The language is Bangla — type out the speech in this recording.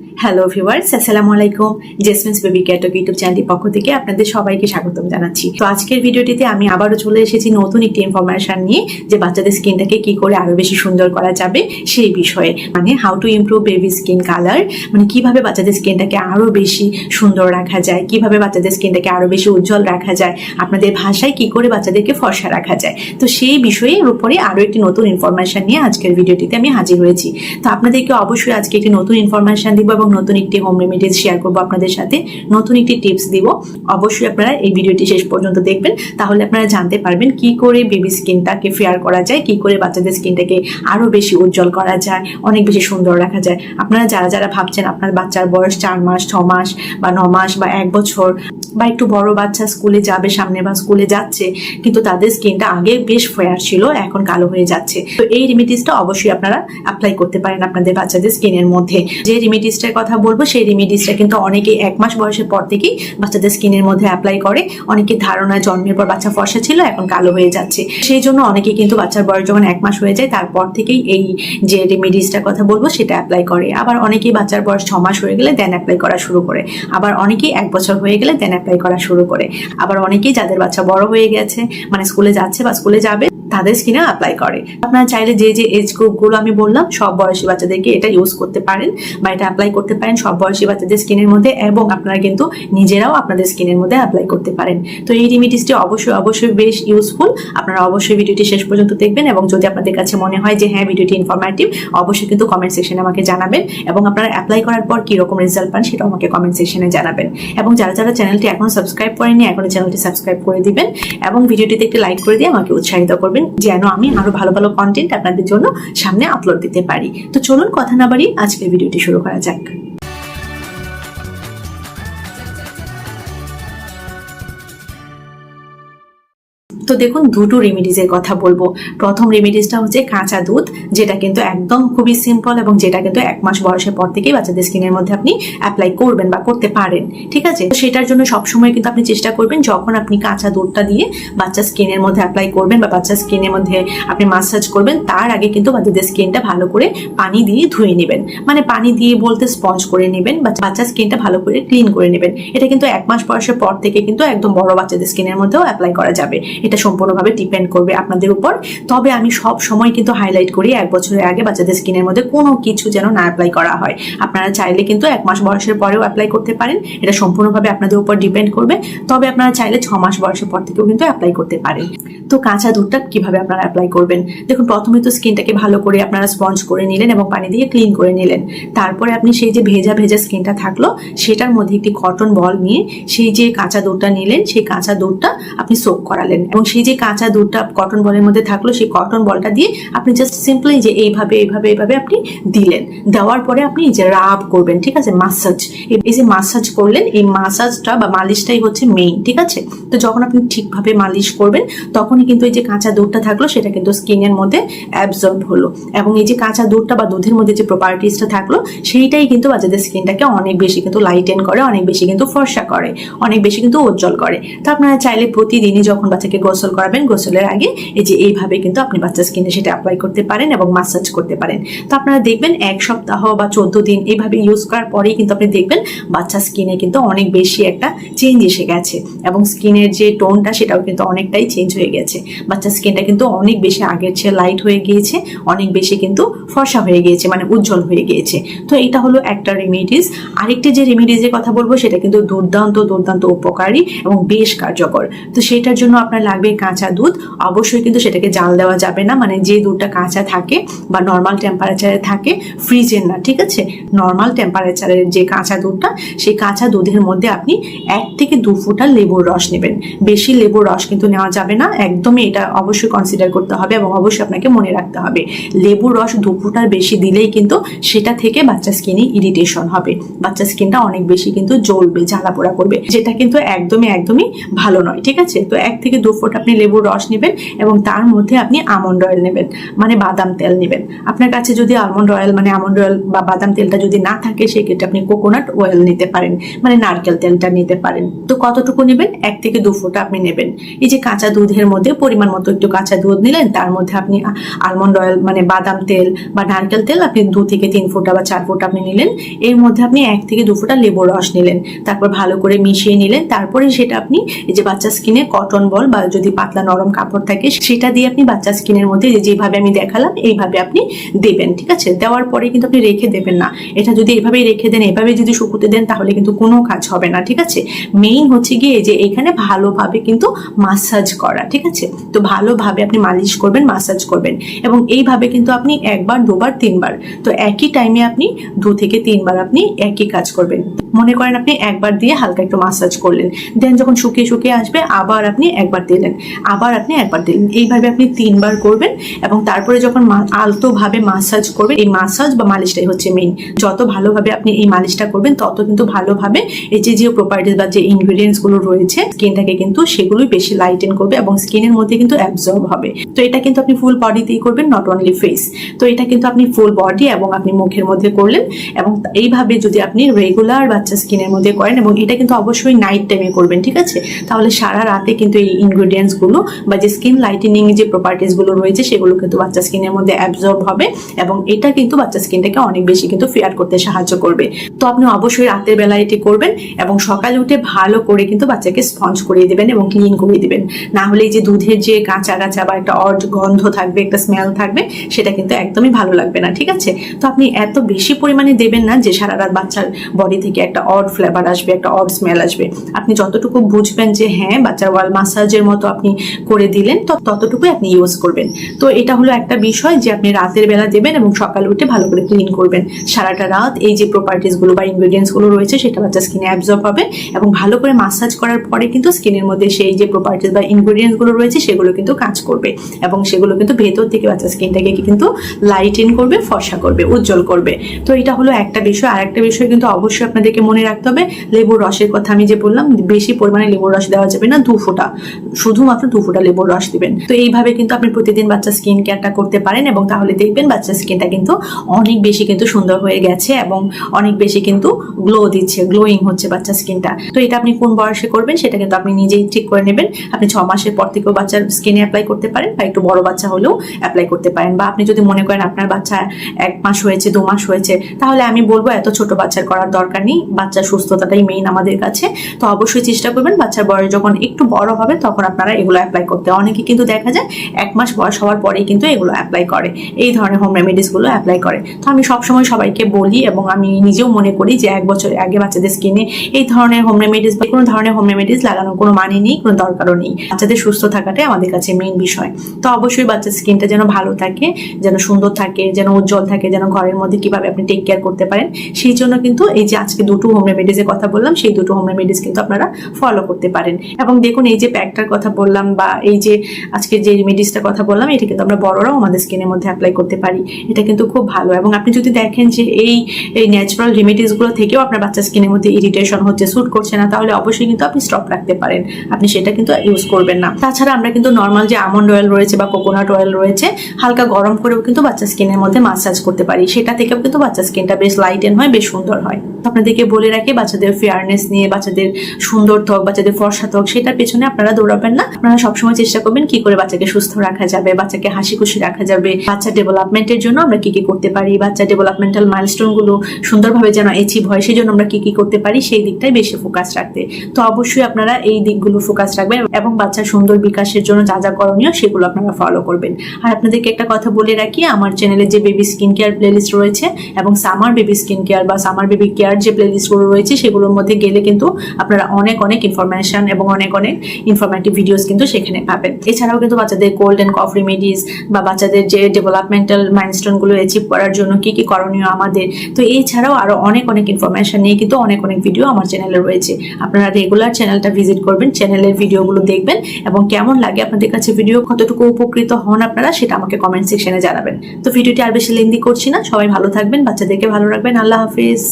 Yeah. হ্যালো ভিউয়ার্স আসসালামু আলাইকুম জেসমিনস বেবি ক্যাটক ইউটিউব চ্যানেলটির পক্ষ থেকে আপনাদের সবাইকে স্বাগতম জানাচ্ছি। তো আজকের ভিডিওটিতে আমি আবারও চলে এসেছি নতুন একটি ইনফরমেশন নিয়ে যে বাচ্চাদের স্কিনটাকে কি করে আরও বেশি সুন্দর করা যাবে সেই বিষয়ে। মানে how to improve baby skin colour মানে কীভাবে বাচ্চাদের স্কিনটাকে আরও বেশি সুন্দর রাখা যায়, কীভাবে বাচ্চাদের স্কিনটাকে আরও বেশি উজ্জ্বল রাখা যায়, আপনাদের ভাষায় কি করে বাচ্চাদেরকে ফর্সা রাখা যায়। তো সেই বিষয়ে উপরে আরও একটি নতুন ইনফরমেশন নিয়ে আজকের ভিডিওটিতে আমি হাজির হয়েছি। তো আপনাদেরকে অবশ্যই আজকে একটি নতুন ইনফরমেশন দিব এবং নতুন একটি হোম রেমেডিজ শেয়ার করব আপনাদের সাথে। নতুন একটি টিপস দিব। অবশ্যই আপনারা এই ভিডিওটি শেষ পর্যন্ত দেখবেন। তাহলে আপনারা জানতে পারবেন কি করে বেবি স্কিনটাকে ফেয়ার করা যায়, কি করে বাচ্চাদের স্কিনটাকে আরও বেশি উজ্জ্বল করা যায়, অনেক বেশি সুন্দর রাখা যায়। আপনারা যারা যারা ভাবছেন আপনার বাচ্চার বয়স চার মাস, ছ মাস বা ন মাস বা এক বছর বা একটু বড় বাচ্চা স্কুলে যাবে, সামনে বা স্কুলে যাচ্ছে, কিন্তু তাদের স্কিনটা আগে বেশ ফেয়ার ছিল, এখন কালো হয়ে যাচ্ছে। তো এই রেমিডিসটা অবশ্যই আপনারা অ্যাপ্লাই করতে পারেন আপনাদের বাচ্চাদের স্কিনের মধ্যে। যে রেমিডিসটার কথা বলব, সেই রেমিডিসটা কিন্তু অনেকে এক মাস বয়সের পর থেকেই বাচ্চাদের স্কিনের মধ্যে অ্যাপ্লাই করে। অনেকে ধারণা জন্মের পর বাচ্চা ফর্সা ছিল, এখন কালো হয়ে যাচ্ছে। সেই জন্য অনেকে কিন্তু বাচ্চার বয়স যখন এক মাস হয়ে যায়, তারপর থেকেই এই যে রেমিডিসটার কথা বলব, সেটা অ্যাপ্লাই করে। আবার অনেকেই বাচ্চার বয়স ছ মাস হয়ে গেলে দেন অ্যাপ্লাই করা শুরু করে। আবার অনেকেই এক বছর হয়ে গেলে দেন অ্যাপ্লাই করা শুরু করে। আবার অনেকেই যাদের বাচ্চা বড় হয়ে গেছে মানে স্কুলে যাচ্ছে বা স্কুলে যাবে তাদের স্কিনে অ্যাপ্লাই করে। আপনারা চাইলে যে যে এজ গ্রুপগুলো আমি বললাম, সব বয়সী বাচ্চাদেরকে এটা ইউজ করতে পারেন বা এটা অ্যাপ্লাই করতে পারেন। সব বয়সী বাচ্চাদের স্কিনের মধ্যে এবং আপনারা কিন্তু নিজেরাও আপনাদের স্কিনের মধ্যে অ্যাপ্লাই করতে পারেন। তো এই রেমিডিসটি অবশ্যই অবশ্যই বেশ ইউজফুল আপনারা অবশ্যই ভিডিওটি শেষ পর্যন্ত দেখবেন এবং যদি আপনাদের কাছে মনে হয় যে হ্যাঁ ভিডিওটি ইনফরমেটিভ অবশ্যই কিন্তু কমেন্ট সেকশনে আমাকে জানাবেন এবং আপনারা অ্যাপ্লাই করার পর কীরকম রেজাল্ট পান সেটাও আমাকে কমেন্ট সেকশনে জানাবেন। এবং যারা যারা চ্যানেলটি এখনও সাবস্ক্রাইব করেনি এখনও চ্যানেলটি সাবস্ক্রাইব করে দিবেন এবং ভিডিওটিতে একটি লাইক করে দিয়ে আমাকে উৎসাহিত করবেন। যেন আমি আরও ভালো ভালো কন্টেন্ট আপনাদের জন্য সামনে আপলোড দিতে পারি। তো চলুন কথা না বাড়ি আজকের ভিডিওটি শুরু করা যাক। তো দেখুন, দুটো রেমিডিজের কথা বলব। প্রথম রেমিডিসটা হচ্ছে কাঁচা দুধ, যেটা কিন্তু একদম খুবই সিম্পল এবং যেটা কিন্তু এক মাস বয়সের পর থেকেই বাচ্চাদের স্কিনের মধ্যে আপনি অ্যাপ্লাই করবেন বা করতে পারেন, ঠিক আছে? তো সেটার জন্য সবসময় কিন্তু আপনি চেষ্টা করবেন, যখন আপনি কাঁচা দুধটা দিয়ে বাচ্চার স্কিনের মধ্যে অ্যাপ্লাই করবেন বা বাচ্চার স্কিনের মধ্যে আপনি মাসাজ করবেন, তার আগে কিন্তু বাচ্চাদের স্কিনটা ভালো করে পানি দিয়ে ধুয়ে নেবেন। মানে পানি দিয়ে বলতে স্পঞ্জ করে নেবেন বা বাচ্চার স্কিনটা ভালো করে ক্লিন করে নেবেন। এটা কিন্তু এক মাস বয়সের পর থেকে কিন্তু একদম বড় বাচ্চাদের স্কিনের মধ্যেও অ্যাপ্লাই করা যাবে। এটা সম্পূর্ণভাবে ডিপেন্ড করবে আপনাদের উপর। তবে আমি সব সময় কিন্তু হাইলাইট করি, এক বছরের আগে বাচ্চাদের স্কিনের মধ্যে কোনো কিছু যেন না অ্যাপ্লাই করা হয়। আপনারা চাইলে কিন্তু এক মাস বয়সের পরেও অ্যাপ্লাই করতে পারেন। এটা সম্পূর্ণভাবে আপনাদের উপর ডিপেন্ড করবে। তবে আপনারা চাইলে ছ মাস বয়সের পর থেকেও কিন্তু অ্যাপ্লাই করতে পারেন। তো কাঁচা দুধটা কীভাবে আপনারা অ্যাপ্লাই করবেন? দেখুন প্রথমে তো স্কিনটাকে ভালো করে আপনারা স্পঞ্জ করে নিলেন এবং পানি দিয়ে ক্লিন করে নিলেন। তারপরে আপনি সেই যে ভেজা ভেজা স্কিনটা থাকল, সেটার মধ্যে একটি কটন বল নিয়ে সেই যে কাঁচা দুধটা নিলেন, সেই কাঁচা দুধটা আপনি সোক করালেন এবং সেই যে কাঁচা দুধটা কটন বলের মধ্যে থাকল, সেই কটন বলটা দিয়ে আপনি জাস্ট সিম্পলি যে এইভাবে এইভাবে এইভাবে আপনি দিলেন। দেওয়ার পরে আপনি যে রাব করবেন, ঠিক আছে? মাসাজ এই যে মাসাজ করলেন, এই মাসাজটা বা মালিশটাই হচ্ছে মেইন ঠিক আছে? তো যখন আপনি ঠিকভাবে মালিশ করবেন, তখনই কিন্তু এই যে কাঁচা দুধটা থাকল, সেটা কিন্তু স্কিনের মধ্যে অ্যাবজর্ব হলো। এবং এই যে কাঁচা দুধটা বা দুধের মধ্যে যে প্রপার্টিসটা থাকল, সেইটাই কিন্তু বাচ্চাদের স্কিনটাকে অনেক বেশি কিন্তু লাইটেন করে, অনেক বেশি কিন্তু ফর্সা করে, অনেক বেশি কিন্তু উজ্জ্বল করে। তো আপনারা চাইলে প্রতিদিনই যখন বাচ্চাকে গোসল করাবেন, গোসলের আগে এই যে এইভাবে কিন্তু আপনি বাচ্চার স্কিনে সেটা অ্যাপ্লাই করতে পারেন এবং মাসাজ করতে পারেন। তো আপনারা দেখবেন এক সপ্তাহ বা চোদ্দ দিন এইভাবে ইউজ করার পরেই কিন্তু আপনি দেখবেন বাচ্চার স্কিনে কিন্তু অনেক বেশি একটা চেঞ্জ এসে গেছে এবং স্কিনের যে টোনটা সেটাও কিন্তু অনেকটাই চেঞ্জ হয়ে গেছে। বাচ্চার স্কিনটা কিন্তু অনেক বেশি আগের চেয়ে লাইট হয়ে গিয়েছে, অনেক বেশি কিন্তু ফর্সা হয়ে গিয়েছে মানে উজ্জ্বল হয়ে গিয়েছে। তো এটা হলো একটা রেমিডিস আরেকটি যে রেমিডিজের কথা বলব সেটা কিন্তু দুর্দান্ত দুর্দান্ত উপকারী এবং বেশ কার্যকর। তো সেটার জন্য আপনার লাগবে কাঁচা দুধ, অবশ্যই কিন্তু সেটাকে জাল দেওয়া যাবে না। মানে যে দুধটা কাঁচা থাকে বা নর্মাল টেম্পারেচারে থাকে ফ্রিজের না, ঠিক আছে? নর্মাল টেম্পারেচারের যে কাঁচা দুধটা, সেই কাঁচা দুধের মধ্যে আপনি এক থেকে দু ফোঁটা লেবুর রস নেবেন। বেশি লেবুর রস কিন্তু নেওয়া যাবে না, একদমই এটা অবশ্যই কনসিডার করতে হবে এবং অবশ্যই আপনাকে মনে রাখতে হবে। লেবুর রস দু ফোঁটার বেশি দিলেই কিন্তু সেটা থেকে বাচ্চা স্কিনে ইরিটেশন হবে। বাচ্চা স্কিনটা অনেক বেশি কিন্তু জ্বলবে জ্বালা পোড়া করবে, যেটা কিন্তু একদমই একদমই ভালো নয়, ঠিক আছে? তো এক থেকে দু ফোঁটা আপনি লেবুর রস নেবেন এবং তার মধ্যে আপনি আমন্ড অয়েল নেবেন মানে বাদাম তেল নেবেন। আপনার কাছে যদি আলমন্ড অয়েল মানে আমন্ড অয়েল বা বাদাম তেলটা যদি না থাকে, সেক্ষেত্রে আপনি কোকোনাট অয়েল নিতে পারেন মানে নারকেল তেলটা নিতে পারেন। তো কতটুকু নেবেন? এক থেকে দু ফোঁটা আপনি নেবেন। এই যে কাঁচা দুধের মধ্যে পরিমাণ মতো একটু কাঁচা দুধ নিলেন, তার মধ্যে আপনি আলমন্ড অয়েল মানে বাদাম তেল বা নারকেল তেল আপনি দু থেকে তিন ফোঁটা বা চার ফোঁটা আপনি নিলেন। এর মধ্যে আপনি এক থেকে দু ফোঁটা লেবুর রস নিলেন। তারপর ভালো করে মিশিয়ে নিলেন। তারপরে সেটা আপনি এই যে বাচ্চা স্কিনে কটন বল বা যদি পাতলা নরম কাপড় থাকে, সেটা দিয়ে আপনি বাচ্চা স্কিনের মধ্যে যেভাবে আমি দেখালাম, এইভাবে আপনি দেবেন, ঠিক আছে? দেওয়ার পরে কিন্তু আপনি রেখে দেবেন না। এটা যদি এভাবেই রেখে দেন, এভাবে যদি শুকুতে দেন, তাহলে কিন্তু কোনো কাজ হবে না, ঠিক আছে? মেইন হচ্ছে গিয়ে যে এখানে ভালোভাবে কিন্তু মাসাজ করা, ঠিক আছে? তো ভালোভাবে আপনি মালিশ করবেন মাসাজ করবেন। এবং এইভাবে কিন্তু আপনি একবার, দুবার, তিনবার। তো একই টাইমে আপনি দু থেকে তিনবার আপনি একই কাজ করবেন। মনে করেন আপনি একবার দিয়ে হালকা একটু মাসাজ করলেন। দেন যখন শুকিয়ে শুকিয়ে আসবে, আবার আপনি একবার দিলেন আবার আপনি একবার দিলেন এইভাবে আপনি তিনবার করবেন এবং তারপরে যখন আলতোভাবে মাসাজ করবেন, এই মাসাজ বা মালিশটাই হচ্ছে মেইন যত ভালোভাবে আপনি এই মালিশটা করবেন, তত কিন্তু ভালোভাবে এই যে যে প্রপার্টিস বা যে ইনগ্রিডিয়েন্টসগুলো রয়েছে স্কিনটাকে কিন্তু সেগুলোই বেশি লাইটেন করবে এবং স্কিনের মধ্যে কিন্তু অ্যাবজর্ব হবে। তো এটা কিন্তু আপনি ফুল বডিতেই করবেন নট অনলি ফেস তো এটা কিন্তু আপনি ফুল বডি এবং আপনি মুখের মধ্যে করলেন এবং এইভাবে যদি আপনি রেগুলার বাচ্চা স্কিনের মধ্যে করেন এবং এটা কিন্তু অবশ্যই নাইট টাইমে করবেন, ঠিক আছে? তাহলে সারা রাতে কিন্তু এই ইনগ্রিডিয়েন্টস গুলো বা যে স্কিন লাইটেনিং যে প্রপার্টিসগুলো রয়েছে সেগুলো কিন্তু বাচ্চা স্কিনের মধ্যে অ্যাবজর্ব হবে এবং এটা কিন্তু বাচ্চা স্কিনটাকে অনেক বেশি কিন্তু ফেয়ার করতে সাহায্য করবে। তো আপনি অবশ্যই রাতের বেলা এটি করবেন এবং সকালে উঠে ভালো করে কিন্তু বাচ্চাকে স্পঞ্জ করিয়ে দিবেন এবং ক্লিন করিয়ে দিবেন। না হলে যে দুধের যে কাঁচা কাঁচা বা একটা অড গন্ধ থাকবে, একটা স্মেল থাকবে, সেটা কিন্তু একদমই ভালো লাগবে না, ঠিক আছে? তো আপনি এত বেশি পরিমাণে দেবেন না যে সারা রাত বাচ্চার বডি থেকে একটা অড ফ্লেভার আসবে, একটা অড স্মেল আসবে। আপনি যতটুকু বুঝবেন যে হ্যাঁ বাচ্চার ওয়াল মাসাজের মতো আপনি করে দিলেন, তো ততটুকুই আপনি ইউজ করবেন। তো এটা হলো একটা বিষয় যে আপনি রাতের বেলা দেবেন এবং সকালে উঠে ভালো করে ক্লিন করবেন। সারাটা রাত এই যে প্রপার্টিসগুলো বা ইনগ্রিডিয়েন্টসগুলো রয়েছে সেটা বাচ্চা স্কিনে অ্যাবজর্ব হবে এবং ভালো করে মাসাজ করার পরে কিন্তু স্কিনের মধ্যে সেই যে প্রপার্টিস বা ইনগ্রিডিয়েন্টসগুলো রয়েছে সেগুলো কিন্তু কাজ করবে এবং সেগুলো কিন্তু ভেতর থেকে বাচ্চা স্কিনটাকে কিন্তু লাইটেন করবে ফর্সা করবে, উজ্জ্বল করবে। তো এটা হলো একটা বিষয়। আর একটা বিষয় কিন্তু অবশ্যই আপনাদেরকে মনে রাখতে হবে, লেবুর রসের কথা আমি যে বললাম, বেশি পরিমাণে লেবুর রস দেওয়া যাবে না, দু ফোঁটা। শুধুমাত্র দু ফোঁটা লেবুর রস দিবেন। তো এইভাবে কিন্তু আপনি প্রতিদিন বাচ্চা স্কিন কেয়ারটা করতে পারেন এবং তাহলে দেখবেন বাচ্চার স্কিনটা কিন্তু অনেক বেশি কিন্তু সুন্দর হয়ে গেছে এবং অনেক বেশি কিন্তু গ্লো দিচ্ছে গ্লোয়িং হচ্ছে বাচ্চার স্কিনটা তো এটা আপনি কোন বয়সে করবেন সেটা কিন্তু আপনি নিজেই ঠিক করে নেবেন। আপনি ছ মাসের পর থেকেও বাচ্চার স্কিনে অ্যাপ্লাই করতে পারেন বা একটু বড় বাচ্চা হলেও অ্যাপ্লাই করতে পারেন বা আপনি যদি মনে করেন আপনার বাচ্চা এক মাস হয়েছে, দু মাস হয়েছে, তাহলে আমি বলব এত ছোট বাচ্চার করার দরকার নেই। বাচ্চার সুস্থতাটাই মেইন আমাদের কাছে। তো অবশ্যই চেষ্টা করবেন বাচ্চার বয়স যখন একটু বড় হবে তখন আপনারা এগুলো অ্যাপ্লাই করতে। অনেকে কিন্তু দেখা যায় এক মাস বয়স হওয়ার পরেই কিন্তু এগুলো অ্যাপ্লাই করে। এই ধরনের হোম রেমেডিসগুলো অ্যাপ্লাই করে। তো আমি সবসময় সবাইকে বলি এবং আমি নিজেও মনে করি যে এক বছর আগে বাচ্চাদের স্কিনে এই ধরনের হোম রেমেডিস বা কোনো ধরনের হোম রেমেডিস লাগানোর কোনো মানে নেই, কোনো দরকারও নেই। বাচ্চাদের সুস্থ থাকাটাই আমাদের কাছে মেইন বিষয়। তো অবশ্যই বাচ্চার স্কিনটা যেন ভালো থাকে, যেন সুন্দর থাকে, যেন উজ্জ্বল থাকে, যেন ঘরের মধ্যে কীভাবে আপনি টেক কেয়ার করতে পারেন, সেই জন্য কিন্তু এই যে আজকে দুটো হোম রেমেডিসের কথা বললাম, সেই দুটো হোম রেমেডিস কিন্তু আপনারা ফলো করতে পারেন। এবং দেখুন এই যে প্যাকটার কথা বললাম বা এই যে আজকে যে রেমেডিসটার কথা বললাম, এটা কিন্তু আমরা বড়রাও আমাদের স্কিনের মধ্যে অ্যাপ্লাই করতে পারি। এটা কিন্তু খুব ভালো। এবং আপনি যদি দেখেন যে এই এই ন্যাচারাল রেমেডিসগুলো থেকেও আপনার বাচ্চার স্কিনের মধ্যে ইরিটেশন হচ্ছে স্যুট করছে না, তাহলে অবশ্যই কিন্তু আপনি স্টপ রাখতে পারেন। আপনি সেটা কিন্তু ইউজ করবেন না। তাছাড়া আমরা কিন্তু নর্মাল যে আমন্ড অয়েল রয়েছে বা কোকোনাট অয়েল রয়েছে, হালকা গরম করেও কিন্তু বাচ্চা স্কিনের মধ্যে মাসাজ করতে পারি। সেটা থেকেও কিন্তু বাচ্চা স্কিনটা বেশ লাইটেন হয়, বেশ সুন্দর হয়। আপনাদেরকে বলে রাখি, বাচ্চাদের ফেয়ারনেস নিয়ে, বাচ্চাদের সুন্দর ত্বক, বাচ্চাদের ফর্সা ত্বক, সেটার পেছনে আপনারা দৌড়াবেন না। আপনারা সবসময় চেষ্টা করবেন কি করে বাচ্চাকে সুস্থ রাখা যাবে, বাচ্চাকে হাসি খুশি রাখা যাবে, বাচ্চা ডেভেলপমেন্টের জন্য আমরা কি কি করতে পারি, বাচ্চা ডেভেলপমেন্টাল মাইলস্টোনগুলো সুন্দরভাবে যেন অ্যাচিভ হয় সেই জন্য আমরা কি কি করতে পারি, সেই দিকটাই বেশি ফোকাস রাখতে। তো অবশ্যই আপনারা এই দিকগুলো ফোকাস রাখবেন এবং বাচ্চার সুন্দর বিকাশের জন্য যা যা করণীয় সেগুলো আপনারা ফলো করবেন। আর আপনাদেরকে একটা কথা বলে রাখি, আমার চ্যানেলে যে বেবি স্কিন কেয়ার প্লেলিস্ট রয়েছে এবং সামার বেবি স্কিন কেয়ার বা সামার বেবি কেয়ার যে প্লেলিস্টগুলো রয়েছে, সেগুলোর মধ্যে গেলে কিন্তু আপনারা অনেক অনেক ইনফরমেশন এবং অনেক অনেক ইনফরমেটিভ ভিডিওস কিন্তু সেখানে পাবেন। এছাড়াও কিন্তু বাচ্চাদের কোল্ড অ্যান্ড কফ রেমেডিস বা বাচ্চাদের যে ডেভেলপমেন্টাল মাইলস্টোনগুলো অ্যাচিভ করার জন্য কি কি করণীয় আমাদের, তো এছাড়াও আরও অনেক অনেক ইনফরমেশন নিয়ে কিন্তু অনেক অনেক ভিডিও আমার চ্যানেলে রয়েছে। আপনারা রেগুলার চ্যানেলটা ভিজিট করবেন চ্যানেলের ভিডিওগুলো দেখবেন এবং কেমন লাগে আপনাদের কাছে ভিডিও কতটুকু উপকৃত হন আপনারা সেটা আমাকে কমেন্ট সেকশনে জানাবেন। তো ভিডিওটি আর বেশি লেন্দি করছি না, সবাই ভালো থাকবেন, বাচ্চাদেরকে ভালো রাখবেন, আল্লাহ হাফিজ।